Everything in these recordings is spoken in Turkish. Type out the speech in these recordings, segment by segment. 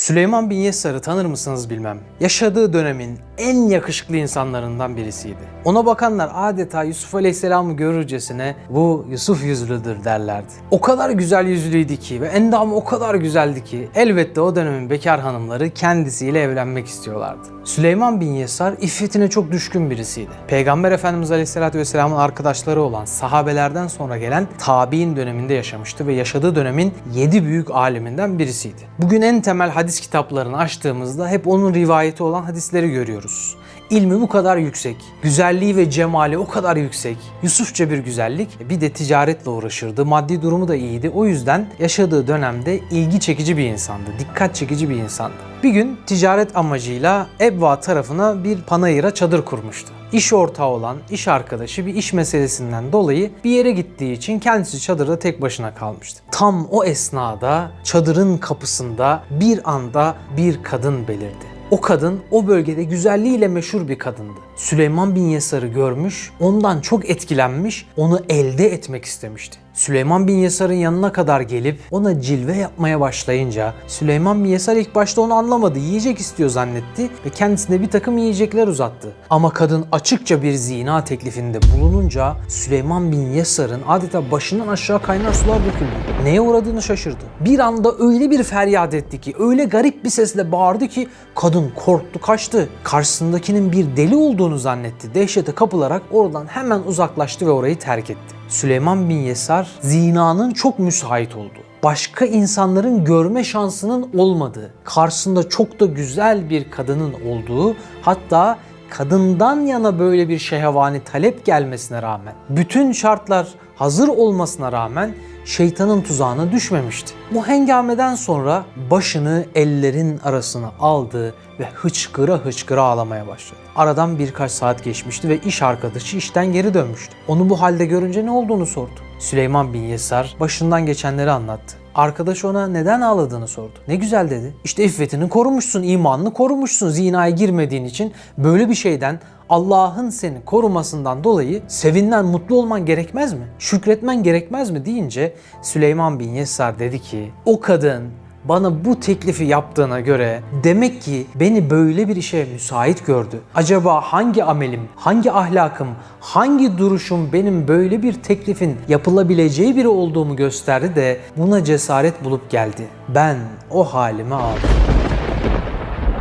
Süleyman bin Yesar'ı tanır mısınız bilmem. Yaşadığı dönemin en yakışıklı insanlarından birisiydi. Ona bakanlar adeta Yusuf Aleyhisselam'ı görürcesine bu Yusuf yüzlüdür derlerdi. O kadar güzel yüzlüydü ki ve endamı o kadar güzeldi ki elbette o dönemin bekar hanımları kendisiyle evlenmek istiyorlardı. Süleyman bin Yesar iffetine çok düşkün birisiydi. Peygamber Efendimiz Aleyhisselatü Vesselam'ın arkadaşları olan sahabelerden sonra gelen tabi'in döneminde yaşamıştı ve yaşadığı dönemin 7 büyük aliminden birisiydi. Bugün en temel hadis kitaplarını açtığımızda hep onun rivayeti olan hadisleri görüyoruz. İlmi bu kadar yüksek, güzelliği ve cemali o kadar yüksek, Yusufça bir güzellik, bir de ticaretle uğraşırdı, maddi durumu da iyiydi. O yüzden yaşadığı dönemde ilgi çekici bir insandı, dikkat çekici bir insandı. Bir gün ticaret amacıyla Ebva tarafına bir panayıra çadır kurmuştu. İş ortağı olan iş arkadaşı bir iş meselesinden dolayı bir yere gittiği için kendisi çadırda tek başına kalmıştı. Tam o esnada çadırın kapısında bir anda bir kadın belirdi. O kadın o bölgede güzelliğiyle meşhur bir kadındı. Süleyman bin Yesar'ı görmüş, ondan çok etkilenmiş, onu elde etmek istemişti. Süleyman bin Yesar'ın yanına kadar gelip ona cilve yapmaya başlayınca Süleyman bin Yesar ilk başta onu anlamadı. Yiyecek istiyor zannetti ve kendisine bir takım yiyecekler uzattı. Ama kadın açıkça bir zina teklifinde bulununca Süleyman bin Yesar'ın adeta başından aşağı kaynar sular döküldü. Neye uğradığını şaşırdı. Bir anda öyle bir feryat etti ki, öyle garip bir sesle bağırdı ki kadın korktu kaçtı. Karşısındakinin bir deli olduğunu zannetti. Dehşete kapılarak oradan hemen uzaklaştı ve orayı terk etti. Süleyman bin Yesar zinanın çok müsait olduğu, başka insanların görme şansının olmadığı, karşısında çok da güzel bir kadının olduğu, hatta kadından yana böyle bir şehvani talep gelmesine rağmen, bütün şartlar hazır olmasına rağmen şeytanın tuzağına düşmemişti. Bu hengameden sonra başını ellerin arasına aldı ve hıçkıra hıçkıra ağlamaya başladı. Aradan birkaç saat geçmişti ve iş arkadaşı işten geri dönmüştü. Onu bu halde görünce ne olduğunu sordu. Süleyman bin Yesar başından geçenleri anlattı. Arkadaş ona neden ağladığını sordu. Ne güzel dedi. İşte iffetini korumuşsun, imanını korumuşsun. Zinaya girmediğin için böyle bir şeyden Allah'ın seni korumasından dolayı sevinmen, mutlu olman gerekmez mi? Şükretmen gerekmez mi deyince Süleyman bin Yesar dedi ki o kadın bana bu teklifi yaptığına göre demek ki beni böyle bir işe müsait gördü. Acaba hangi amelim, hangi ahlakım, hangi duruşum benim böyle bir teklifin yapılabileceği biri olduğumu gösterdi de buna cesaret bulup geldi. Ben o halime aldım.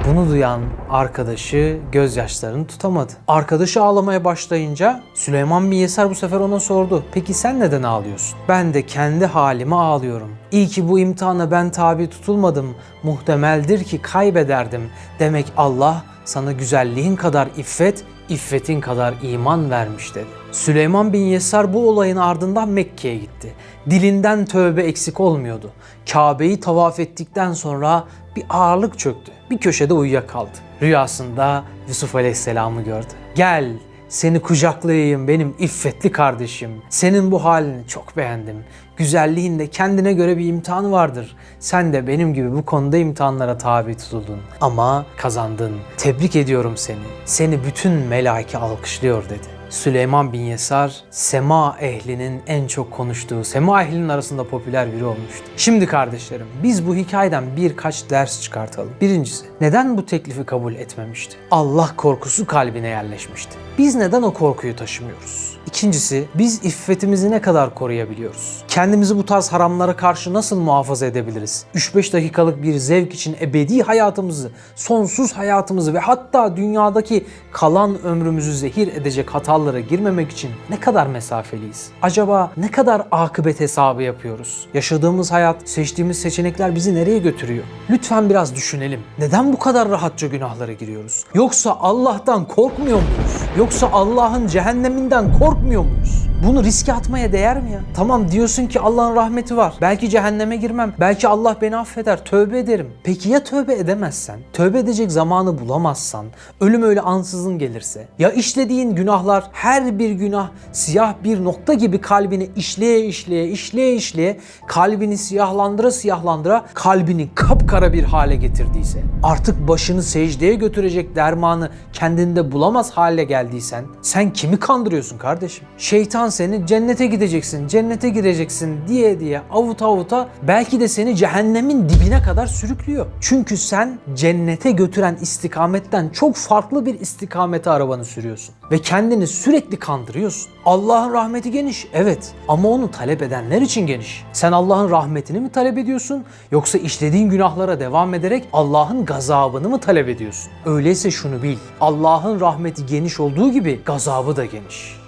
Bunu duyan arkadaşı gözyaşlarını tutamadı. Arkadaşı ağlamaya başlayınca Süleyman bin Yesar bu sefer ona sordu. Peki sen neden ağlıyorsun? Ben de kendi halime ağlıyorum. İyi ki bu imtihana ben tabi tutulmadım. Muhtemeldir ki kaybederdim. Demek Allah sana güzelliğin kadar iffet, iffetin kadar iman vermiş dedi. Süleyman bin Yesar bu olayın ardından Mekke'ye gitti. Dilinden tövbe eksik olmuyordu. Kabe'yi tavaf ettikten sonra bir ağırlık çöktü. Bir köşede uyuyakaldı. Rüyasında Yusuf Aleyhisselam'ı gördü. Gel seni kucaklayayım benim iffetli kardeşim. Senin bu halini çok beğendim. Güzelliğinde kendine göre bir imtihanı vardır. Sen de benim gibi bu konuda imtihanlara tabi tutuldun. Ama kazandın. Tebrik ediyorum seni. Seni bütün melaike alkışlıyor dedi. Süleyman bin Yesar, sema ehlinin en çok konuştuğu, sema ehlinin arasında popüler biri olmuştu. Şimdi kardeşlerim, biz bu hikayeden birkaç ders çıkartalım. Birincisi, neden bu teklifi kabul etmemişti? Allah korkusu kalbine yerleşmişti. Biz neden o korkuyu taşımıyoruz? İkincisi, biz iffetimizi ne kadar koruyabiliyoruz? Kendimizi bu tarz haramlara karşı nasıl muhafaza edebiliriz? 3-5 dakikalık bir zevk için ebedi hayatımızı, sonsuz hayatımızı ve hatta dünyadaki kalan ömrümüzü zehir edecek hatalara girmemek için ne kadar mesafeliyiz? Acaba ne kadar akıbet hesabı yapıyoruz? Yaşadığımız hayat, seçtiğimiz seçenekler bizi nereye götürüyor? Lütfen biraz düşünelim. Neden bu kadar rahatça günahlara giriyoruz? Yoksa Allah'tan korkmuyor muyuz? Yoksa Allah'ın cehenneminden muyuz? Bunu riske atmaya değer mi ya? Tamam diyorsun ki Allah'ın rahmeti var. Belki cehenneme girmem. Belki Allah beni affeder. Tövbe ederim. Peki ya tövbe edemezsen? Tövbe edecek zamanı bulamazsan? Ölüm öyle ansızın gelirse? Ya işlediğin günahlar her bir günah siyah bir nokta gibi kalbini işleye işleye işleye işleye kalbini siyahlandıra siyahlandıra kalbini kapkara bir hale getirdiyse artık başını secdeye götürecek dermanı kendinde bulamaz hale geldiysen sen kimi kandırıyorsun kardeşim? Şeytan şeytan seni cennete gideceksin, cennete gireceksin diye diye avuta avuta belki de seni cehennemin dibine kadar sürüklüyor. Çünkü sen cennete götüren istikametten çok farklı bir istikamete arabanı sürüyorsun. Ve kendini sürekli kandırıyorsun. Allah'ın rahmeti geniş, evet ama onu talep edenler için geniş. Sen Allah'ın rahmetini mi talep ediyorsun yoksa işlediğin günahlara devam ederek Allah'ın gazabını mı talep ediyorsun? Öyleyse şunu bil, Allah'ın rahmeti geniş olduğu gibi gazabı da geniş.